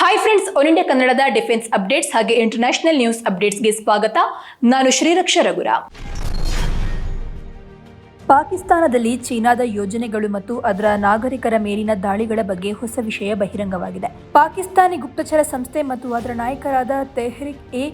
Hi friends all India ಕನ್ನಡದ defence updates ಹಾಗೆ international news ಅಪ್ಡೇಟ್ಸ್ಗೆ ಸ್ವಾಗತ. ನಾನು ಶ್ರೀರಕ್ಷ ರಘುರ. ಪಾಕಿಸ್ತಾನದಲ್ಲಿ ಚೀನಾದ ಯೋಜನೆಗಳು ಮತ್ತು ಅದರ ನಾಗರಿಕರ ಮೇಲಿನ ದಾಳಿಗಳ ಬಗ್ಗೆ ಹೊಸ ವಿಷಯ ಬಹಿರಂಗವಾಗಿದೆ. ಪಾಕಿಸ್ತಾನಿ ಗುಪ್ತಚರ ಸಂಸ್ಥೆ ಮತ್ತು ಅದರ ನಾಯಕರಾದ ತೆಹ್ರಿಕ್ ಎ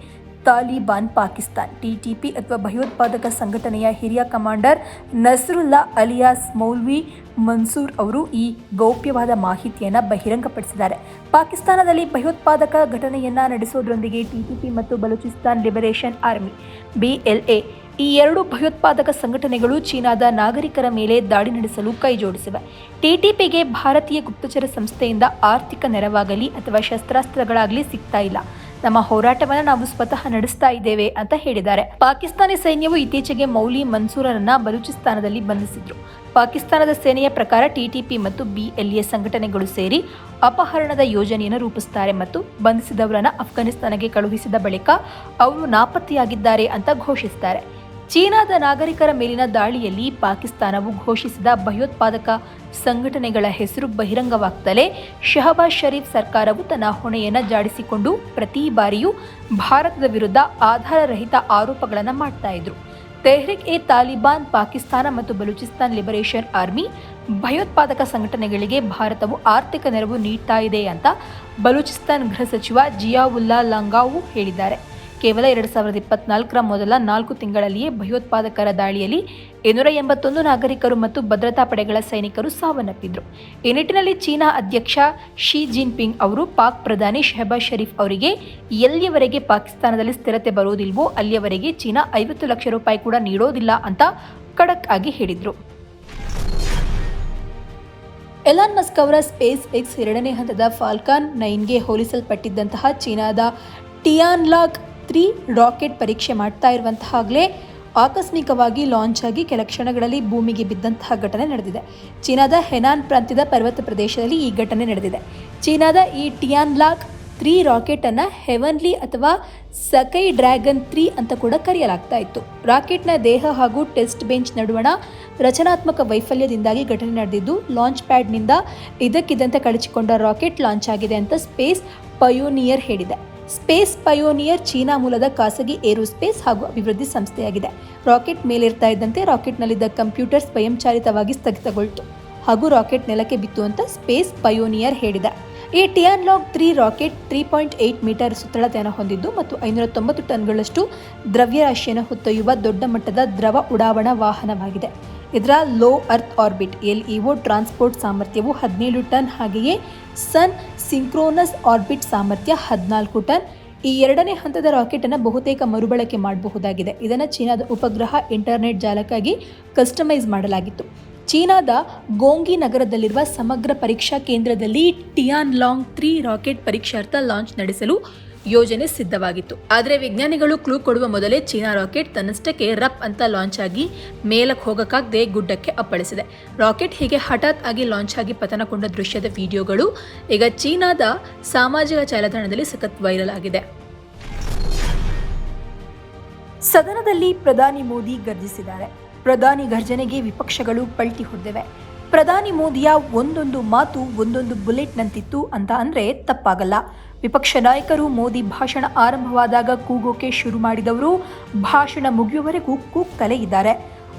ತಾಲಿಬಾನ್ ಪಾಕಿಸ್ತಾನ್ ಟಿಟಿಪಿ ಅಥವಾ ಭಯೋತ್ಪಾದಕ ಸಂಘಟನೆಯ ಹಿರಿಯ ಕಮಾಂಡರ್ ನಸರುಲ್ಲಾ ಅಲಿಯಾಸ್ ಮೌಲ್ವಿ ಮನ್ಸೂರ್ ಅವರು ಈ ಗೌಪ್ಯವಾದ ಮಾಹಿತಿಯನ್ನು ಬಹಿರಂಗಪಡಿಸಿದ್ದಾರೆ. ಪಾಕಿಸ್ತಾನದಲ್ಲಿ ಭಯೋತ್ಪಾದಕ ಘಟನೆಯನ್ನು ನಡೆಸೋದ್ರೊಂದಿಗೆ ಟಿಟಿಪಿ ಮತ್ತು ಬಲೂಚಿಸ್ತಾನ್ ಲಿಬರೇಷನ್ ಆರ್ಮಿ ಬಿಎಲ್ಎ ಈ ಎರಡು ಭಯೋತ್ಪಾದಕ ಸಂಘಟನೆಗಳು ಚೀನಾದ ನಾಗರಿಕರ ಮೇಲೆ ದಾಳಿ ನಡೆಸಲು ಕೈಜೋಡಿಸಿವೆ. ಟಿಟಿಪಿಗೆ ಭಾರತೀಯ ಗುಪ್ತಚರ ಸಂಸ್ಥೆಯಿಂದ ಆರ್ಥಿಕ ನೆರವಾಗಲಿ ಅಥವಾ ಶಸ್ತ್ರಾಸ್ತ್ರಗಳಾಗಲಿ ಸಿಗ್ತಾ ಇಲ್ಲ. ನಮ್ಮ ಹೋರಾಟವನ್ನು ನಾವು ಸ್ವತಃ ನಡೆಸ್ತಾ ಇದ್ದೇವೆ ಅಂತ ಹೇಳಿದ್ದಾರೆ. ಪಾಕಿಸ್ತಾನಿ ಸೈನ್ಯವು ಇತ್ತೀಚೆಗೆ ಮೌಲಿ ಮನ್ಸೂರರನ್ನ ಬಲೂಚಿಸ್ತಾನದಲ್ಲಿ ಬಂಧಿಸಿದ್ರು. ಪಾಕಿಸ್ತಾನದ ಸೇನೆಯ ಪ್ರಕಾರ ಟಿಟಿಪಿ ಮತ್ತು ಬಿಎಲ್ಎ ಸಂಘಟನೆಗಳು ಸೇರಿ ಅಪಹರಣದ ಯೋಜನೆಯನ್ನು ರೂಪಿಸುತ್ತಾರೆ ಮತ್ತು ಬಂಧಿಸಿದವರನ್ನು ಅಫ್ಘಾನಿಸ್ತಾನಕ್ಕೆ ಕಳುಹಿಸಿದ ಬಳಿಕ ಅವರು ನಾಪತ್ತೆಯಾಗಿದ್ದಾರೆ ಅಂತ ಘೋಷಿಸುತ್ತಾರೆ ಚೀನಾದ ನಾಗರಿಕರ ಮೇಲಿನ ದಾಳಿಯಲ್ಲಿ ಪಾಕಿಸ್ತಾನವು ಘೋಷಿಸಿದ ಭಯೋತ್ಪಾದಕ ಸಂಘಟನೆಗಳ ಹೆಸರು ಬಹಿರಂಗವಾಗ್ತಲೇ ಶಹಬಾಜ್ ಷರೀಫ್ ಸರ್ಕಾರವು ತನ್ನ ಹೊಣೆಯನ್ನು ಜಾಡಿಸಿಕೊಂಡು ಪ್ರತಿ ಬಾರಿಯೂ ಭಾರತದ ವಿರುದ್ಧ ಆಧಾರರಹಿತ ಆರೋಪಗಳನ್ನು ಮಾಡ್ತಾ ಇದ್ರು. ತೆಹ್ರಿಕ್ ಎ ತಾಲಿಬಾನ್, ಪಾಕಿಸ್ತಾನ ಮತ್ತು ಬಲೂಚಿಸ್ತಾನ್ ಲಿಬರೇಷನ್ ಆರ್ಮಿ ಭಯೋತ್ಪಾದಕ ಸಂಘಟನೆಗಳಿಗೆ ಭಾರತವು ಆರ್ಥಿಕ ನೆರವು ನೀಡ್ತಾ ಇದೆ ಅಂತ ಬಲೂಚಿಸ್ತಾನ್ ಗೃಹ ಸಚಿವ ಜಿಯಾವುಲ್ಲಾ ಲಂಗಾವು ಹೇಳಿದ್ದಾರೆ. ಕೇವಲ ಎರಡು ಸಾವಿರದ ಇಪ್ಪತ್ನಾಲ್ಕರ ಮೊದಲ ನಾಲ್ಕು ತಿಂಗಳಲ್ಲಿಯೇ ಭಯೋತ್ಪಾದಕರ ದಾಳಿಯಲ್ಲಿ ಇನ್ನೂರ ಎಂಬತ್ತೊಂದು ನಾಗರಿಕರು ಮತ್ತು ಭದ್ರತಾ ಪಡೆಗಳ ಸೈನಿಕರು ಸಾವನ್ನಪ್ಪಿದ್ರು. ಈ ನಿಟ್ಟಿನಲ್ಲಿ ಚೀನಾ ಅಧ್ಯಕ್ಷ ಶಿ ಜಿನ್ಪಿಂಗ್ ಅವರು, ಪಾಕ್ ಪ್ರಧಾನಿ ಶೆಹಬಾಜ್ ಷರೀಫ್ ಅವರಿಗೆ, ಎಲ್ಲಿಯವರೆಗೆ ಪಾಕಿಸ್ತಾನದಲ್ಲಿ ಸ್ಥಿರತೆ ಬರುವುದಿಲ್ವೋ ಅಲ್ಲಿಯವರೆಗೆ ಚೀನಾ ಐವತ್ತು ಲಕ್ಷ ರೂಪಾಯಿ ಕೂಡ ನೀಡೋದಿಲ್ಲ ಅಂತ ಖಡಕ್ ಆಗಿ ಹೇಳಿದ್ರು. ಎಲಾನ್ ಮಸ್ಕ್ ಅವರ ಸ್ಪೇಸ್ ಎಕ್ಸ್ ಎರಡನೇ ಹಂತದ ಫಾಲ್ಕಾನ್ ನೈನ್ಗೆ ಹೋಲಿಸಲ್ಪಟ್ಟಿದ್ದಂತಹ ಚೀನಾದ ಟಿಯಾನ್ಲಾಗ್ ತ್ರೀ ರಾಕೆಟ್ ಪರೀಕ್ಷೆ ಮಾಡ್ತಾ ಇರುವಂತಹಾಗಲೇ ಆಕಸ್ಮಿಕವಾಗಿ ಲಾಂಚ್ ಆಗಿ ಕೆಲ ಕ್ಷಣಗಳಲ್ಲಿ ಭೂಮಿಗೆ ಬಿದ್ದಂತಹ ಘಟನೆ ನಡೆದಿದೆ. ಚೀನಾದ ಹೆನಾನ್ ಪ್ರಾಂತ್ಯದ ಪರ್ವತ ಪ್ರದೇಶದಲ್ಲಿ ಈ ಘಟನೆ ನಡೆದಿದೆ. ಚೀನಾದ ಈ ಟಿಯಾನ್ ಲಾಕ್ ತ್ರೀ ರಾಕೆಟನ್ನು ಹೆವನ್ಲಿ ಅಥವಾ ಸಕೈ ಡ್ರ್ಯಾಗನ್ ತ್ರೀ ಅಂತ ಕೂಡ ಕರೆಯಲಾಗ್ತಾ ಇತ್ತು. ರಾಕೆಟ್ನ ದೇಹ ಹಾಗೂ ಟೆಸ್ಟ್ ಬೆಂಚ್ ನಡುವಣ ರಚನಾತ್ಮಕ ವೈಫಲ್ಯದಿಂದಾಗಿ ಘಟನೆ ನಡೆದಿದ್ದು, ಲಾಂಚ್ ಪ್ಯಾಡ್ನಿಂದ ಇದಕ್ಕಿದ್ದಂತೆ ಕಳಚಿಕೊಂಡ ರಾಕೆಟ್ ಲಾಂಚ್ ಆಗಿದೆ ಅಂತ ಸ್ಪೇಸ್ ಪಯೋನಿಯರ್ ಹೇಳಿದೆ. ಸ್ಪೇಸ್ ಪಯೋನಿಯರ್ ಚೀನಾ ಮೂಲದ ಖಾಸಗಿ ಏರೋಸ್ಪೇಸ್ ಹಾಗೂ ಅಭಿವೃದ್ಧಿ ಸಂಸ್ಥೆಯಾಗಿದೆ. ರಾಕೆಟ್ ಮೇಲಿರ್ತಾ ಇದ್ದಂತೆ ರಾಕೆಟ್ನಲ್ಲಿದ್ದ ಕಂಪ್ಯೂಟರ್ ಸ್ವಯಂಚಾಲಿತವಾಗಿ ಸ್ಥಗಿತಗೊಳ್ತು ಹಾಗೂ ರಾಕೆಟ್ ನೆಲಕ್ಕೆ ಬಿತ್ತು ಅಂತ ಸ್ಪೇಸ್ ಪಯೋನಿಯರ್ ಹೇಳಿದೆ. ಈ Tianlong three rocket three point eight metre ಸುತ್ತಳತೆಯನ್ನು ಹೊಂದಿದ್ದು ಮತ್ತು ಐನೂರ ತೊಂಬತ್ತು ಟನ್ಗಳಷ್ಟು ದ್ರವ್ಯರಾಶಿಯನ್ನು ಹೊತ್ತೊಯ್ಯುವ ದೊಡ್ಡ ಮಟ್ಟದ ದ್ರವ ಉಡಾವಣಾ ವಾಹನವಾಗಿದೆ. ಇದರ low earth orbit L E O transport ಸಾಮರ್ಥ್ಯವು ಹದಿನೇಳು ಟನ್, ಹಾಗೆಯೇ ಸನ್ ಸಿಂಕ್ರೋನಸ್ ಆರ್ಬಿಟ್ ಸಾಮರ್ಥ್ಯ ಹದಿನಾಲ್ಕು ಟನ್. ಈ ಎರಡನೇ ಹಂತದ ರಾಕೆಟ್ ಅನ್ನು ಬಹುತೇಕ ಮರುಬಳಕೆ ಮಾಡಬಹುದಾಗಿದೆ. ಇದನ್ನು ಚೀನಾದ ಉಪಗ್ರಹ ಇಂಟರ್ನೆಟ್ ಜಾಲಕ್ಕಾಗಿ ಕಸ್ಟಮೈಸ್ ಮಾಡಲಾಗಿತ್ತು. ಚೀನಾದ ಗೋಂಗಿ ನಗರದಲ್ಲಿರುವ ಸಮಗ್ರ ಪರೀಕ್ಷಾ ಕೇಂದ್ರದಲ್ಲಿ ಟಿಯಾನ್ ಲಾಂಗ್ ತ್ರೀ ರಾಕೆಟ್ ಪರೀಕ್ಷಾರ್ಥ ಲಾಂಚ್ ನಡೆಸಲು ಯೋಜನೆ ಸಿದ್ಧವಾಗಿತ್ತು. ಆದರೆ ವಿಜ್ಞಾನಿಗಳು ಕ್ಲೂ ಕೊಡುವ ಮೊದಲೇ ಚೀನಾ ರಾಕೆಟ್ ತನ್ನಷ್ಟಕ್ಕೆ ರಪ್ ಅಂತ ಲಾಂಚ್ ಆಗಿ ಮೇಲಕ್ಕೆ ಹೋಗಕ್ಕಾಗದೆ ಗುಡ್ಡಕ್ಕೆ ಅಪ್ಪಳಿಸಿದೆ. ರಾಕೆಟ್ ಹೀಗೆ ಹಠಾತ್ ಆಗಿ ಲಾಂಚ್ ಆಗಿ ಪತನಗೊಂಡ ದೃಶ್ಯದ ವಿಡಿಯೋಗಳು ಈಗ ಚೀನಾದ ಸಾಮಾಜಿಕ ಜಾಲತಾಣದಲ್ಲಿ ಸಖತ್ ವೈರಲ್ ಆಗಿದೆ. ಸದನದಲ್ಲಿ ಪ್ರಧಾನಿ ಮೋದಿ ಗರ್ಜಿಸಿದ್ದಾರೆ. ಪ್ರಧಾನಿ ಗರ್ಜನೆಗೆ ವಿಪಕ್ಷಗಳು ಪಲ್ಟಿ ಹೊಡೆದಿವೆ. ಪ್ರಧಾನಿ ಮೋದಿಯ ಒಂದೊಂದು ಮಾತು ಒಂದೊಂದು ಬುಲೆಟ್ನಂತಿತ್ತು ಅಂತ ಅಂದ್ರೆ ತಪ್ಪಾಗಲ್ಲ. ವಿಪಕ್ಷ ನಾಯಕರು ಮೋದಿ ಭಾಷಣ ಆರಂಭವಾದಾಗ ಕೂಗೋಕೆ ಶುರು ಮಾಡಿದವರು. ಭಾಷಣ ಮುಗಿಯುವವರೆಗೂ ಕೂಗ್ತಲೇ ಇದ್ದಾರೆ.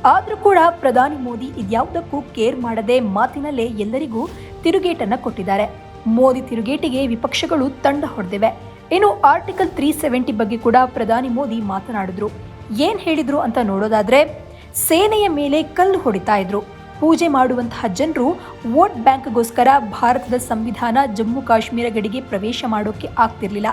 ಆದರೂ ಕೂಡ ಪ್ರಧಾನಿ ಮೋದಿ ಇದ್ಯಾವುದಕ್ಕೂ ಕೇರ್ ಮಾಡದೆ ಮಾತಿನಲ್ಲೇ ಎಲ್ಲರಿಗೂ ತಿರುಗೇಟನ್ನು ಕೊಟ್ಟಿದ್ದಾರೆ. ಮೋದಿ ತಿರುಗೇಟಿಗೆ ವಿಪಕ್ಷಗಳು ತಂಡ ಹೊಡೆದಿವೆ. ಇನ್ನು ಆರ್ಟಿಕಲ್ ತ್ರೀ ಸೆವೆಂಟಿ ಬಗ್ಗೆ ಕೂಡ ಪ್ರಧಾನಿ ಮೋದಿ ಮಾತನಾಡಿದ್ರು. ಏನ್ ಹೇಳಿದ್ರು ಅಂತ ನೋಡೋದಾದ್ರೆ, ಸೇನೆಯ ಮೇಲೆ ಕಲ್ಲು ಹೊಡಿತಾ ಇದ್ರು. ಪೂಜೆ ಮಾಡುವಂತಹ ಜನರು ವೋಟ್ ಬ್ಯಾಂಕ್ಗೋಸ್ಕರ ಭಾರತದ ಸಂವಿಧಾನ ಜಮ್ಮು ಕಾಶ್ಮೀರ ಗಡಿಗೆ ಪ್ರವೇಶ ಮಾಡೋಕ್ಕೆ ಆಗ್ತಿರ್ಲಿಲ್ಲ.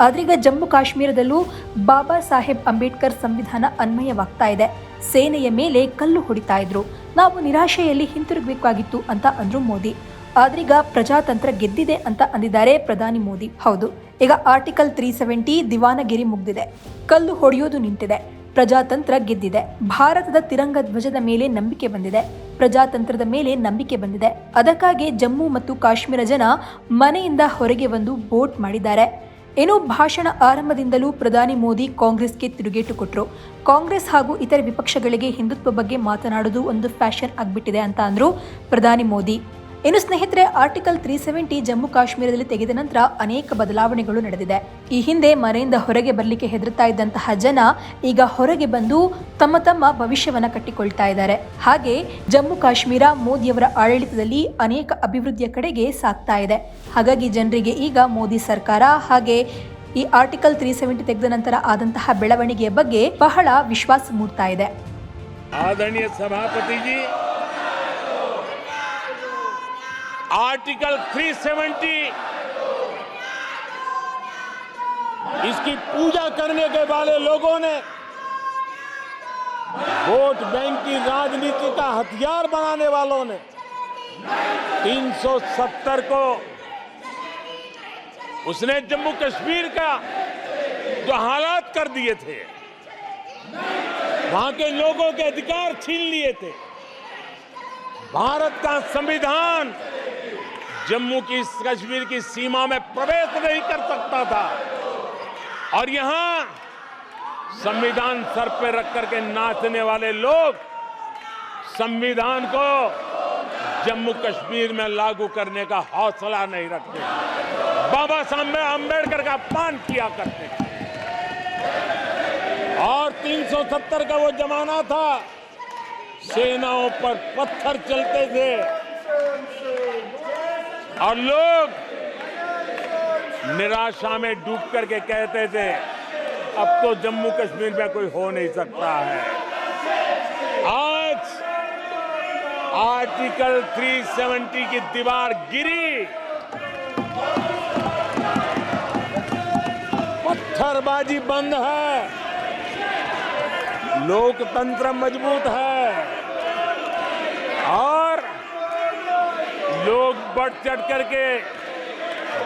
ಆದ್ರೀಗ ಜಮ್ಮು ಕಾಶ್ಮೀರದಲ್ಲೂ ಬಾಬಾ ಸಾಹೇಬ್ ಅಂಬೇಡ್ಕರ್ ಸಂವಿಧಾನ ಅನ್ವಯವಾಗ್ತಾ ಇದೆ. ಸೇನೆಯ ಮೇಲೆ ಕಲ್ಲು ಹೊಡಿತಾ ಇದ್ರು. ನಾವು ನಿರಾಶೆಯಲ್ಲಿ ಹಿಂತಿರುಗಬೇಕಾಗಿತ್ತು ಅಂತ ಅಂದ್ರು ಮೋದಿ. ಆದ್ರೀಗ ಪ್ರಜಾತಂತ್ರ ಗೆದ್ದಿದೆ ಅಂತ ಅಂದಿದ್ದಾರೆ ಪ್ರಧಾನಿ ಮೋದಿ. ಹೌದು. ಈಗ ಆರ್ಟಿಕಲ್ ತ್ರೀ ಸೆವೆಂಟಿ ದಿವಾನಗಿರಿ ಮುಗ್ದಿದೆ. ಕಲ್ಲು ಹೊಡೆಯೋದು ನಿಂತಿದೆ. ಪ್ರಜಾತಂತ್ರ ಗೆದ್ದಿದೆ. ಭಾರತದ ತಿರಂಗ ಧ್ವಜದ ಮೇಲೆ ನಂಬಿಕೆ ಬಂದಿದೆ. ಪ್ರಜಾತಂತ್ರದ ಮೇಲೆ ನಂಬಿಕೆ ಬಂದಿದೆ. ಅದಕ್ಕಾಗಿ ಜಮ್ಮು ಮತ್ತು ಕಾಶ್ಮೀರ ಜನ ಮನೆಯಿಂದ ಹೊರಗೆ ಬಂದು ವೋಟ್ ಮಾಡಿದ್ದಾರೆ. ಏನು ಭಾಷಣ ಆರಂಭದಿಂದಲೂ ಪ್ರಧಾನಿ ಮೋದಿ ಕಾಂಗ್ರೆಸ್ಗೆ ತಿರುಗೇಟು ಕೊಟ್ಟರು ಕಾಂಗ್ರೆಸ್ ಹಾಗೂ ಇತರ ವಿಪಕ್ಷಗಳಿಗೆ ಹಿಂದುತ್ವ ಬಗ್ಗೆ ಮಾತನಾಡುವುದು ಒಂದು ಫ್ಯಾಷನ್ ಆಗಿಬಿಟ್ಟಿದೆ ಅಂತ ಅಂದರು ಪ್ರಧಾನಿ ಮೋದಿ. ಇನ್ನು ಸ್ನೇಹಿತರೆ ಆರ್ಟಿಕಲ್ ತ್ರೀ ಸೆವೆಂಟಿ ಜಮ್ಮು ಕಾಶ್ಮೀರದಲ್ಲಿ ತೆಗೆದ ನಂತರ ಅನೇಕ ಬದಲಾವಣೆಗಳು ನಡೆದಿದೆ. ಈ ಹಿಂದೆ ಮನೆಯಿಂದ ಹೊರಗೆ ಬರಲಿಕ್ಕೆ ಹೆದರ್ತಾ ಇದ್ದಂತಹ ಜನ ಈಗ ಹೊರಗೆ ಬಂದು ತಮ್ಮ ತಮ್ಮ ಭವಿಷ್ಯವನ್ನ ಕಟ್ಟಿಕೊಳ್ತಾ ಇದ್ದಾರೆ. ಹಾಗೆ ಜಮ್ಮು ಕಾಶ್ಮೀರ ಮೋದಿಯವರ ಆಡಳಿತದಲ್ಲಿ ಅನೇಕ ಅಭಿವೃದ್ಧಿಯ ಕಡೆಗೆ ಸಾಗ್ತಾ ಇದೆ. ಹಾಗಾಗಿ ಜನರಿಗೆ ಈಗ ಮೋದಿ ಸರ್ಕಾರ ಹಾಗೆ ಈ ಆರ್ಟಿಕಲ್ ತ್ರೀ ಸೆವೆಂಟಿ ತೆಗೆದ ನಂತರ ಆದಂತಹ ಬೆಳವಣಿಗೆಯ ಬಗ್ಗೆ ಬಹಳ ವಿಶ್ವಾಸ ಮೂಡ್ತಾ ಇದೆ. आर्टिकल 370 इसकी पूजा करने के वाले लोगों ने वोट बैंक की राजनीति का हथियार बनाने वालों ने 370 को उसने जम्मू कश्मीर का जो हालात कर दिए थे, वहाँ के लोगों के अधिकार छीन लिए थे। भारत का संविधान जम्मू की कश्मीर की सीमा में प्रवेश नहीं कर सकता था। और यहाँ संविधान सर पे रख करके नाचने वाले लोग संविधान को जम्मू कश्मीर में लागू करने का हौसला नहीं रखते। बाबा साहब अंबेडकर का अपमान किया करते और 370 का वो जमाना था, सेनाओं पर पत्थर चलते थे। और लोग निराशा में डूब करके कहते थे, अब तो जम्मू कश्मीर में कोई हो नहीं सकता है। आज, आर्टिकल 370 की दीवार गिरी। पत्थरबाजी बंद है। लोकतंत्र मज़बूत है और बढ़ चढ़ करके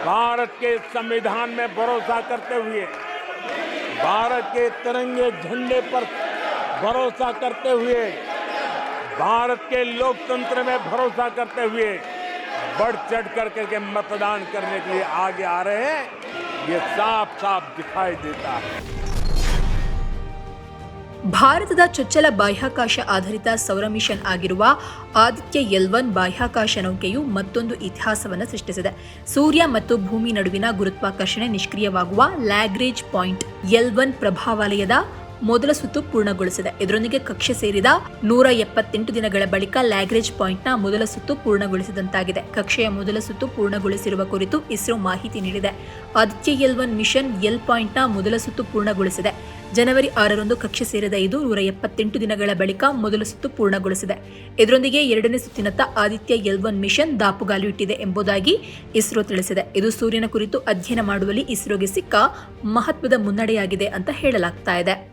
भारत के संविधान में भरोसा करते हुए, भारत के तिरंगे झंडे पर भरोसा करते हुए, भारत के लोकतंत्र में भरोसा करते हुए बढ़ चढ़ कर करके मतदान करने के लिए आगे आ रहे हैं। ये साफ़ साफ़ दिखाई देता है। ಭಾರತದ ಚೊಚ್ಚಲ ಬಾಹ್ಯಾಕಾಶ ಆಧಾರಿತ ಸೌರ ಮಿಷನ್ ಆಗಿರುವ ಆದಿತ್ಯ ಎಲ್ ಒನ್ ಬಾಹ್ಯಾಕಾಶ ನೌಕೆಯು ಮತ್ತೊಂದು ಇತಿಹಾಸವನ್ನು ಸೃಷ್ಟಿಸಿದೆ. ಸೂರ್ಯ ಮತ್ತು ಭೂಮಿ ನಡುವಿನ ಗುರುತ್ವಾಕರ್ಷಣೆ ನಿಷ್ಕ್ರಿಯವಾಗುವ ಲ್ಯಾಗ್ರೇಜ್ ಪಾಯಿಂಟ್ ಎಲ್ ಒನ್ ಪ್ರಭಾವಲಯದ ಮೊದಲ ಸುತ್ತು ಪೂರ್ಣಗೊಳಿಸಿದೆ. ಇದರೊಂದಿಗೆ ಕಕ್ಷೆ ಸೇರಿದ ನೂರ ಎಪ್ಪತ್ತೆಂಟು ದಿನಗಳ ಬಳಿಕ ಲ್ಯಾಗ್ರೇಜ್ ಪಾಯಿಂಟ್ನ ಮೊದಲ ಸುತ್ತು ಪೂರ್ಣಗೊಳಿಸಿದಂತಾಗಿದೆ. ಕಕ್ಷೆಯ ಮೊದಲ ಸುತ್ತು ಪೂರ್ಣಗೊಳಿಸಿರುವ ಕುರಿತು ಇಸ್ರೋ ಮಾಹಿತಿ ನೀಡಿದೆ. Aditya L one mission L ಪಾಯಿಂಟ್ನ ಮೊದಲ ಸುತ್ತು ಪೂರ್ಣಗೊಳಿಸಿದೆ. ಜನವರಿ ಆರರಂದು ಕಕ್ಷೆ ಸೇರಿದ ಇದು ನೂರ ಎಪ್ಪತ್ತೆಂಟು ದಿನಗಳ ಬಳಿಕ ಮೊದಲ ಸುತ್ತು ಪೂರ್ಣಗೊಳಿಸಿದೆ. ಇದರೊಂದಿಗೆ ಎರಡನೇ ಸುತ್ತಿನತ್ತ ಆದಿತ್ಯ ಎಲ್ ಒನ್ ಮಿಷನ್ ದಾಪುಗಾಲು ಇಟ್ಟಿದೆ ಎಂಬುದಾಗಿ ಇಸ್ರೋ ತಿಳಿಸಿದೆ. ಇದು ಸೂರ್ಯನ ಕುರಿತು ಅಧ್ಯಯನ ಮಾಡುವಲ್ಲಿ ಇಸ್ರೋಗೆ ಸಿಕ್ಕ ಮಹತ್ವದ ಮುನ್ನಡೆಯಾಗಿದೆ ಅಂತ ಹೇಳಲಾಗ್ತಾ ಇದೆ.